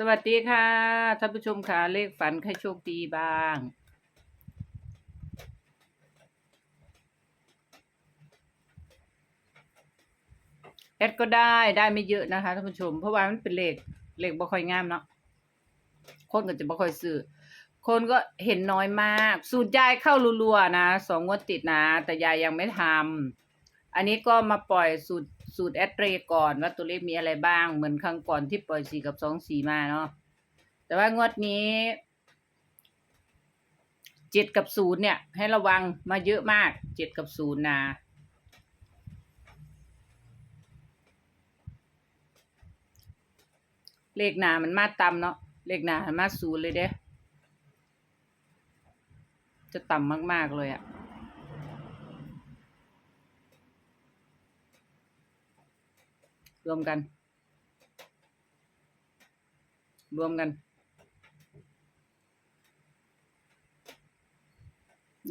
สวัสดีค่ะท่านผู้ชมค่ะเลขฝันใครโชคดีบ้าง แอดก็ได้ได้ไม่เยอะนะคะท่านผู้ชม เพราะว่ามันเป็นเลขเลขบ่ค่อยงามเนาะคนก็จะบ่ค่อยซื้อคนก็เห็นน้อยมาก สูตรยายเข้ารัวๆนะสองงวดติดนะ แต่ยายยังไม่ทำอันนี้ก็มาปล่อยสูตร สูตรแอดเรก่อนว่าตัวเลขมีอะไรบ้าง เหมือนครั้งก่อนที่ปล่อยสี่กับสองสี่มาเนาะแต่ว่างวดนี้เจ็ดกับศูนย์เนี่ย ให้ระวังมาเยอะมากเจ็ดกับศูนย์นะเลขหนามันมาต่ำเนาะเลขหนามันมาศูนย์เลยเด้จะต่ำมาก ๆ เลยอะ รวมกัน รวมกัน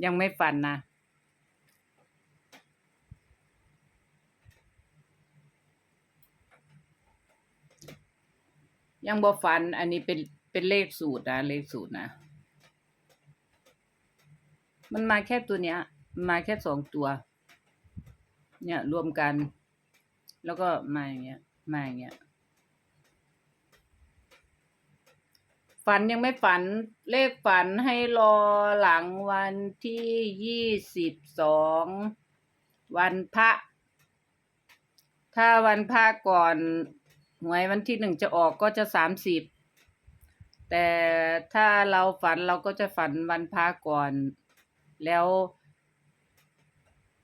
ยังไม่ฝันนะยังบ่ฝัน อันนี้เป็นเป็นเลขสูตรนะ เลขสูตรนะ มันมาแค่ตัวเนี้ย มาแค่สองตัว เนี่ยรวมกัน แล้วก็มาอย่างเงี้ย มาอย่างเงี้ย ฝันยังไม่ฝัน เลขฝันให้รอหลังวันที่ยี่สิบสองวันพระ ถ้าวันพระก่อนหวยวันที่หนึ่งจะออกก็จะสามสิบ แต่ถ้าเราฝันเราก็จะฝันวันพระก่อน แล้ว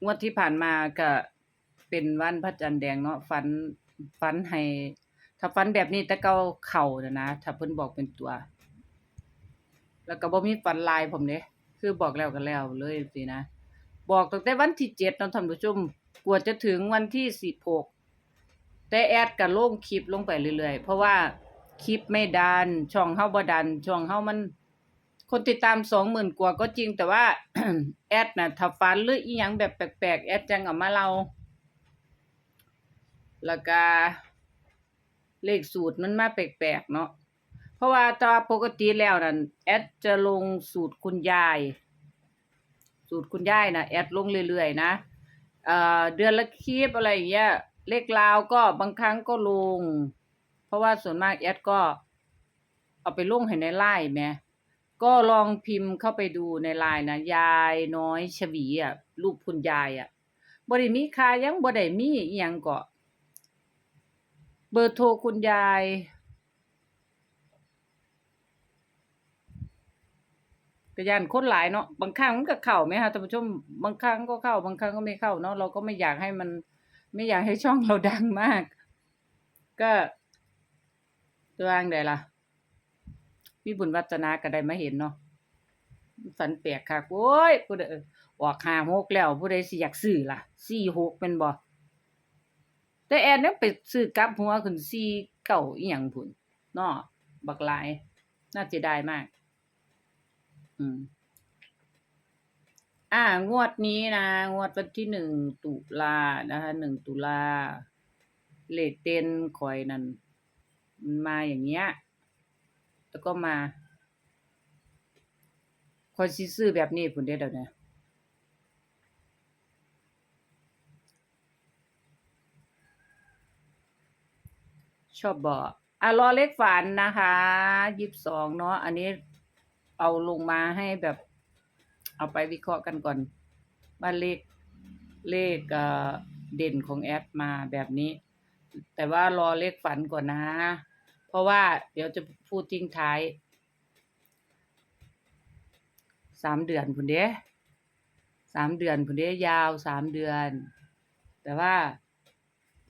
งวดที่ผ่านมาก็ เป็นวันพระจันทร์แดงเนาะฝันฝันให้ ถ้าฝันแบบนี้แต่เก่าเข่านะนะถ้าเพิ่นบอกเป็นตัว แล้วก็บ่มีฝันลายผมเด้คือบอกแล้วก็แล้วเลยสินะบอกตั้งแต่วันที่เจ็ดเนาะท่านผู้ชมกว่าจะถึงวันที่สิบหกแต่แอดก็ลงคลิปลงไปเรื่อยๆ เพราะว่าคลิปไม่ดันช่องเฮาบ่ดันช่องเฮามัน คนติดตามสองหมื่นกว่าก็จริงแต่ว่า แอดน่ะถ้าฝันหรืออีหยังแบบแปลกๆ แอดจังเอามาเล่า แล้วก็เลขสูตรมันมาแปลกๆเนาะ เพราะว่าตามปกติแล้วนั่นแอดจะลงสูตรคุณยาย สูตรคุณยายนะแอดลงเรื่อยๆนะเอ่อเดือนละคลิปอะไรอย่างเงี้ย เลขลาวก็บางครั้งก็ลง เพราะว่าส่วนมากแอดก็ เอาไปลงให้ในไลน์แหมก็ลองพิมพ์เข้าไปดูในไลน์นะ ยายน้อยชวีอะ รูปคุณยายอะบ่ได้มีคายังบ่ได้มีอีหยังก็ เบอร์โทรคุณยายก็ยานคนหลายเนาะบางครั้งมันก็เข้าไหมคะท่านผู้ชมบางครั้งก็เข้า บางครั้งก็ไม่เข้าเนาะเราก็ไม่อยากให้มัน ไม่อยากให้ช่องเราดังมาก ก็ตัวอย่างใดล่ะมีบุญวัฒนาก็ได้มาเห็นเนาะฝันแปลกคักโอ้ยผู้ใดออกห้าหกแล้วผู้ใดสิอยากซื้อล่ะสี่หกเป็นบ่ แต่แอนเนี่ยไปซื้อกลับหัวขึ้นสี่เก้าอีหยังพุ่นเนาะบักหลายน่าจะได้มาก อืม อ่า งวดนี้นะ งวดวันที่หนึ่งตุลานะคะหนึ่งตุลาเลขเต้นคอยนั่นมันมาอย่างเงี้ย แล้วก็มาคอยซื้อแบบนี้พุ่นเด้เดี๋ยวนี้ ชอบบอกอะรอเลขฝันนะคะยี่สิบสองเนาะอันนี้เอาลงมาให้แบบ เอาไปวิเคราะห์กันก่อนว่าเลขเลขเด่นของแอดมาแบบนี้ แต่ว่ารอเลขฝันก่อนนะ เพราะว่าเดี๋ยวจะพูดทิ้งท้ายสามเดือนพุ่นเด้สามเดือนพุ่นเด้ยาวสามเดือน แต่ว่า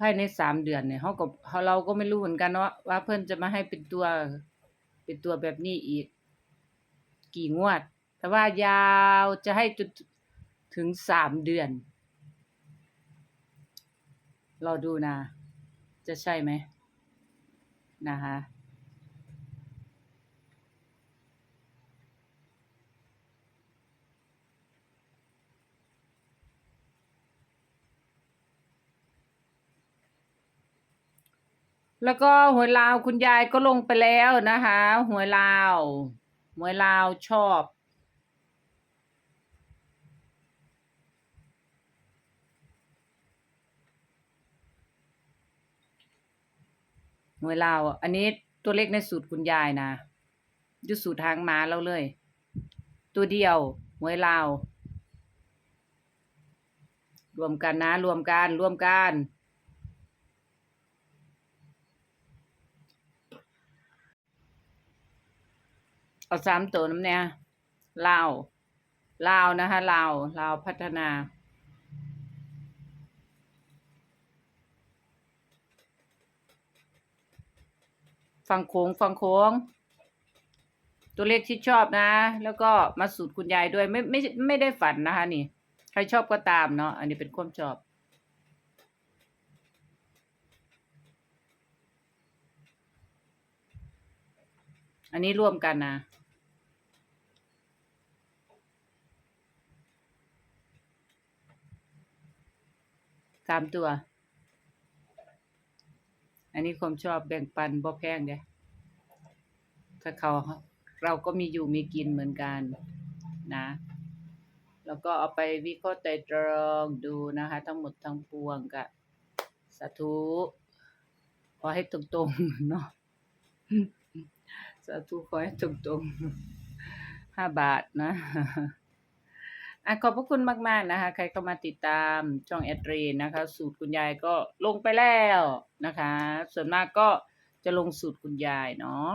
ภายในสามเดือนเนี่ยเขาก็เราก็ไม่รู้เหมือนกันเนาะว่าเพื่อนจะมาให้เป็นตัวเป็นตัวแบบนี้อีก กี่งวด แต่ว่ายาวจะให้จนถึงสามเดือนเราดูนะ จะใช่ไหมนะคะ แล้วก็หวยลาวคุณยายก็ลงไปแล้วนะคะหวยลาวหวยลาวชอบ หวยลาว อันนี้ตัวเลขในสูตรคุณยายนะยุสูตรทางมาแล้วเลย ตัวเดียวหวยลาว รวมกันนะ รวมกัน รวมกัน เอาสามตัวน้ำเนี่ยลาวลาวนะคะลาวลาวพัฒนา ฟังโค้งฟังโค้ง ตัวเลขที่ชอบนะ แล้วก็มาสูตรคุณยายด้วยไม่ไม่ไม่ได้ฝันนะคะนี่ ใครชอบก็ตามเนาะอันนี้เป็นความชอบอันนี้ร่วมกันนะ สามตัว อันนี้ความชอบแบ่งปันบ่แพงเด้ถ้าเขาเราก็มีอยู่มีกินเหมือนกันนะ แล้วก็เอาไปวิเคราะห์ไตรตรองดูนะคะ ทั้งหมดทั้งปวงก็สาธุขอให้ตรงๆเนาะสาธุขอให้ตรงๆห้าบาทนะ อะขอบพระคุณมากๆนะคะ ใครเข้ามาติดตามช่องแอดรีนนะคะ สูตรคุณยายก็ลงไปแล้วนะคะ ส่วนมากก็จะลงสูตรคุณยายเนาะ